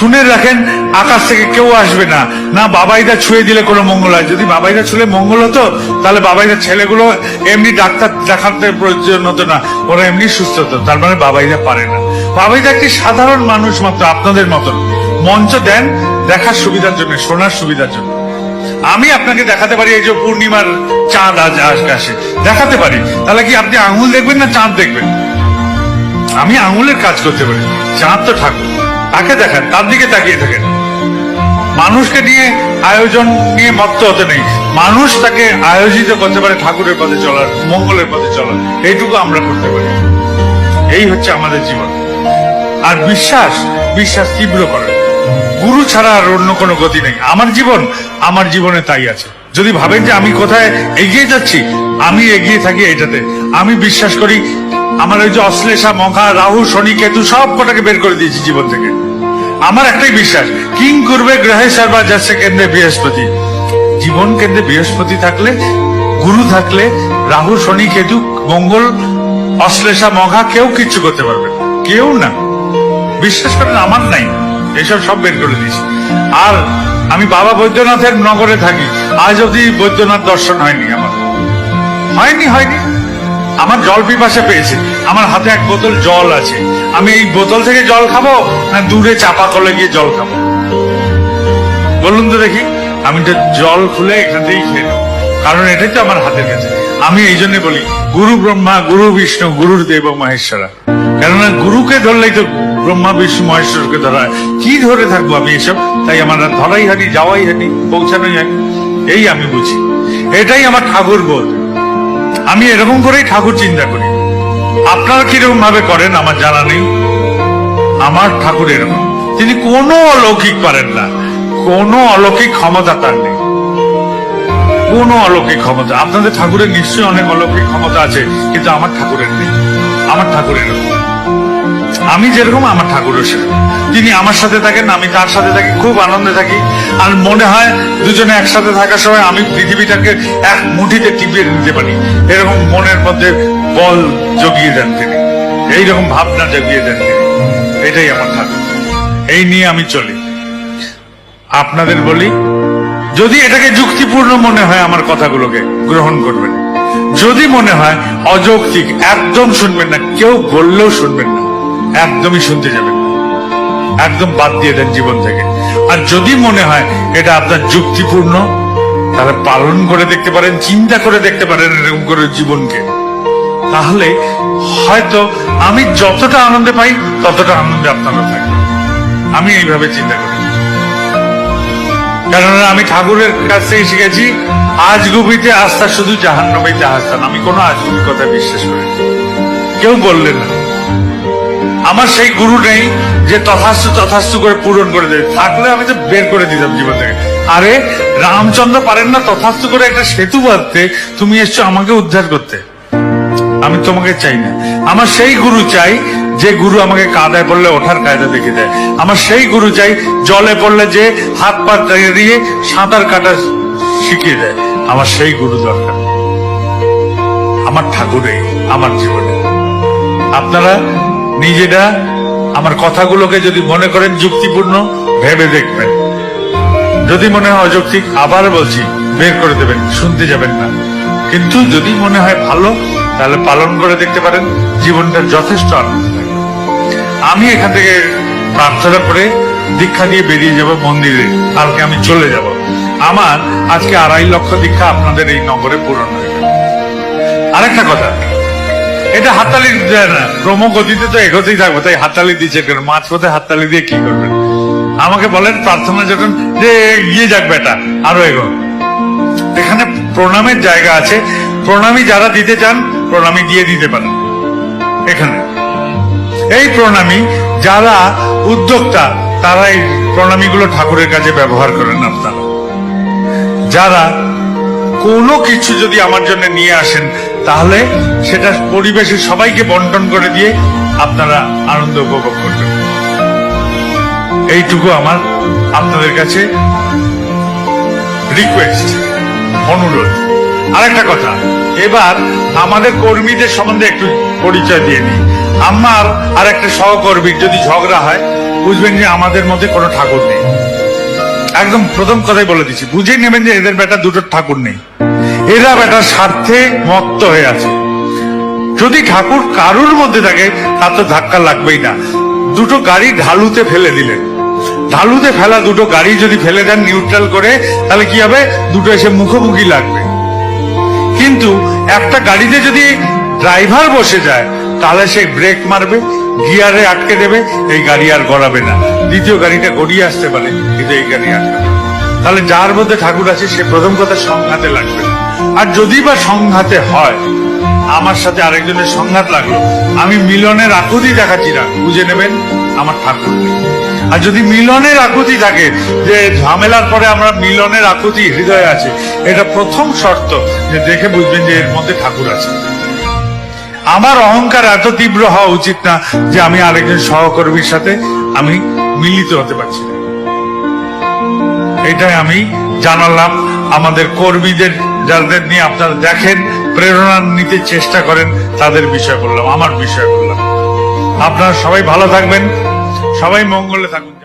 শুনে রাখেন, আকাশ থেকে কেউ আসবে না। না, বাবাইদা ছুঁয়ে দিলে কোনো মঙ্গল হয়। যদি বাবাইদা ছুঁলে মঙ্গল হতো, তাহলে বাবাইদার ছেলেগুলো এমনি ডাক্তার দেখাতে প্রয়োজন হতো না। ওরা এমনি সুস্থ হতো। তার মানে বাবাইদা পারে না। বাবাইদা একটি সাধারণ মানুষ মাত্র, আপনাদের মতন। মঞ্চ দেন, দেখার সুবিধার জন্য, শোনার সুবিধার জন্য। আমি আপনাকে দেখাতে পারি, এই যে পূর্ণিমার চাঁদ আজ আসে। দেখাতে পারি। তাহলে কি আপনি আঙুল দেখবেন না চাঁদ দেখবেন? আমি আঙুলের কাজ করতে পারি। চাঁদ তো ঠাকুর। তাকে দেখেন, তার দিকে তাকিয়ে থাকেন। মানুষকে নিয়ে আয়োজন নিয়ে মত্ত হতে নেই। মানুষ তাকে আয়োজিত করতে পারে ঠাকুরের পথে চলার, মঙ্গলের পথে চলার। এইটুকু আমরা করতে পারি। এই হচ্ছে আমাদের জীবন। আর বিশ্বাস বিশ্বাস তীব্র করে গুরু ছাড়া আর অন্য কোনো গতি নেই। আমার জীবন, আমার জীবনে তাই আছে। যদি ভাবেন যে আমি কোথায় এগিয়ে যাচ্ছি, আমি এগিয়ে থাকি এটাতে। আমি বিশ্বাস করি আমার ওই যে অশ্লেষা মখা রাহু, শনি, কেতু সব কটাকে বের করে দিয়েছি জীবন থেকে। আমার একটাই বিশ্বাস, কিং করবে গ্রহে সর্বা, যাচ্ছে কেন্দ্রে বৃহস্পতি। জীবন কেন্দ্রে বৃহস্পতি থাকলে, গুরু থাকলে, রাহু, শনি, কেতু, মঙ্গল, অশ্লেষা, মঘা, কেউ কিচ্ছু করতে পারবে। কেউ না। বিশ্বাস করেন, আমার নাই। এসব সব বের করে দিয়েছি। আর আমি বাবা বৈদ্যনাথের নগরে থাকি। আজ অব্দি বৈদ্যনাথ দর্শন হয়নি আমার। হয়নি হয়নি। আমার জল পিপাসা পেয়েছে। আমার হাতে এক বোতল জল আছে। আমি এই বোতল থেকে জল খাব না দূরে চাপা কলে গিয়ে জল খাব? বলুন তো দেখি, আমি তো জল খুলে এখান থেকেই খেয়ে কারণ এটাই তো আমার হাতের কাছে। আমি এই জন্য বলি, গুরু ব্রহ্মা, গুরু বিষ্ণু গুরুর দেব, মহেশ্বরা। কেননা গুরুকে ধরলেই তো ব্রহ্মা, বিষ্ণু, মহেশ্বরকে ধরা কি ধরে থাকব আমি এসব? তাই আমার ধরাই হয়নি যাওয়াই হয়নি পৌঁছানোই হয়নি এই আমি বুঝি। এটাই আমার ঠাকুর বোধ। আমি এরকম করেই ঠাকুর চিন্তা করি। আপনারা কীরকম ভাবে করেন আমার জানা নেই। আমার ঠাকুর এরকম। তিনি কোনো অলৌকিক পারেন না। কোনো অলৌকিক ক্ষমতা তার নেই। কোনো অলৌকিক ক্ষমতা। আপনাদের ঠাকুরের নিশ্চয়ই অনেক অলৌকিক ক্ষমতা আছে, কিন্তু আমার ঠাকুরের নেই। আমার ঠাকুরের এরকম। আমি যেরকম আমার ঠাকুরও সেরকম তিনি আমার সাথে থাকেন, আমি তার সাথে থাকি, খুব আনন্দে থাকি। আর মনে হয় দুজনে একসাথে থাকার সময় আমি পৃথিবীটাকে এক মুঠিতে টিপিয়ে নিতে পারি। এরকম মনের মধ্যে বল জগিয়ে দেন তিনি। এইরকম ভাবনা জগিয়ে দেন তিনি। এটাই আমার ঠাকুর। এই নিয়ে আমি চলি। আপনাদের বলি, যদি এটাকে যুক্তিপূর্ণ মনে হয় আমার কথাগুলোকে, গ্রহণ করবেন। যদি মনে হয় অযৌক্তিক, একদম শুনবেন না, কেউ বললেও শুনবেন না। একদমই শুনতে যাবেন একদম বাদ দিয়ে দেন জীবন থেকে। আর যদি মনে হয় এটা আপনার যুক্তিপূর্ণ, তাহলে পালন করে দেখতে পারেন, চিন্তা করে দেখতে পারেন এরকম করে জীবনকে। তাহলে হয়তো আমি যতটা আনন্দে পাই, ততটা আনন্দে আপনারা থাকবেন আমি এইভাবে চিন্তা করি। কেননা আমি ঠাকুরের কাছ থেকে শিখেছি আজ গুবিতে আস্থা শুধু জাহান্নবীতে আস্থান আমি কোনো আজগুবির কথা বিশ্বাস করি কেউ বললেন না। আমার সেই গুরু নেই যে তথাস্তু তথাস্তু করে পূরণ করে দেবে থাকলে আমি তো বের করে দিতাম জীবন থেকে। আরে, রামচন্দ্র পারেন না তথাস্তু করে একটা সেতু বাঁধতে তুমি এসছো আমাকে উদ্ধার করতে। আমি তোমাকে চাই না। আমার সেই গুরু চাই যে গুরু আমাকে কাদায় পড়লে ওঠার কায়দা দেখে দেয়। আমার সেই গুরু চাই জলে পড়লে যে হাত পা দিয়ে সাঁতার কাটা শিখিয়ে দেয়। আমার সেই গুরু দরকার। আমার ঠাকুরেই আমার জীবনে। আপনারা নিজেরা আমার কথাগুলোকে যদি মনে করেন যুক্তিপূর্ণ, ভেবে দেখবেন। যদি মনে হয় অযৌক্তিক, আবার বলছি, বের করে দেবেন, শুনতে যাবেন না। কিন্তু যদি মনে হয় ভালো, তাহলে পালন করে দেখতে পারেন, জীবনটা যথেষ্ট আনন্দ আমি এখান থেকে প্রার্থনা করে দীক্ষা দিয়ে বেরিয়ে যাব মন্দিরে। কালকে আমি চলে যাব। আমার আজকে আড়াই লক্ষ দীক্ষা আপনাদের এই নগরে পূরণ হয়ে গেল। আরেকটা কথা এটা হাততালি দেয় না। ক্রমগতিতে তো এগোতেই থাকব, তাই হাততালি দিচ্ছে কেন? মাঝ পথে হাততালি দিয়ে কি করবেন আমাকে বলেন, প্রার্থনা যখন, যে গিয়ে যাক বেটা, আরও এগো। এখানে প্রণামের জায়গা আছে। প্রণামী যারা দিতে চান, প্রণামী দিয়ে দিতে পারেন। এখানে। এই প্রণামী যারা উদ্যোক্তা, তারা এই প্রণামীগুলো ঠাকুরের কাছে ব্যবহার করেন আপনারা। যারা কোনো কিছু যদি আমার জন্য নিয়ে আসেন, তাহলে সেটা পরিবেশের সবাইকে বন্টন করে দিয়ে আপনারা আনন্দ উপভোগ করবেন। এইটুকু আমার আপনাদের কাছে রিকোয়েস্ট অনুরোধ। আর একটা কথা, এবার আমাদের কর্মীদের সম্বন্ধে একটু পরিচয় দিয়ে নিই। আমার আর একটা সহকর্মীর যদি ঝগড়া হয়, বুঝবেন যে আমাদের মধ্যে কোনো ঠাকুর নেই। একদম প্রথম কথাই বলে দিচ্ছি, বুঝেই নেবেন যে এদের বেটা দুটো ঠাকুর নেই। এরা বেটা স্বার্থে মত্ত হয়ে আছে। যদি ঠাকুর কারুর মধ্যে থাকে, তার তো ধাক্কা লাগবেই না। দুটো গাড়ি ঢালুতে ফেলে দিলেন। ঢালুতে ফেলা দুটো গাড়ি যদি ফেলে দেন নিউট্রাল করে, তাহলে কি হবে? দুটো এসে মুখোমুখি লাগবে। কিন্তু একটা গাড়িতে যদি ড্রাইভার বসে যায় তাহলে সে ব্রেক মারবে গিয়ারে আটকে দেবে, এই গাড়ি আর গড়াবে না। দ্বিতীয় গাড়িটা গড়িয়ে আসতে পারে, কিন্তু এই গাড়ি আটকাবে তাহলে যার মধ্যে ঠাকুর আছে, সে প্রথম কথা সংঘাতে লাগবে আর যদি বা সংঘাতে হয়, আমার সাথে আরেকজনের সংঘাত লাগল, আমি মিলনের আকুতি দেখাচ্ছি না, বুঝে নেবেন? আমার ঠাকুর আর যদি মিলনের আকুতি থাকে, যে ঝামেলার পরে আমরা মিলনের আকুতি হৃদয়ে আছে, এটা প্রথম শর্ত যে দেখে বুঝবেন যে এর মধ্যে ঠাকুর আছে। আমার অহংকার এত তীব্র হওয়া উচিত না যে আমি আরেকজন সহকর্মীর সাথে আমি মিলিত হতে পারছি না। এটাই আমি জানালাম। আমাদের কর্মীদের, যাদের নিয়ে আপনারা দেখেন, প্রেরণা নিতে চেষ্টা করেন, তাদের বিষয় বললাম, আমার বিষয় বললাম। আপনারা সবাই ভালো থাকবেন, সবাই মঙ্গলে থাকুন।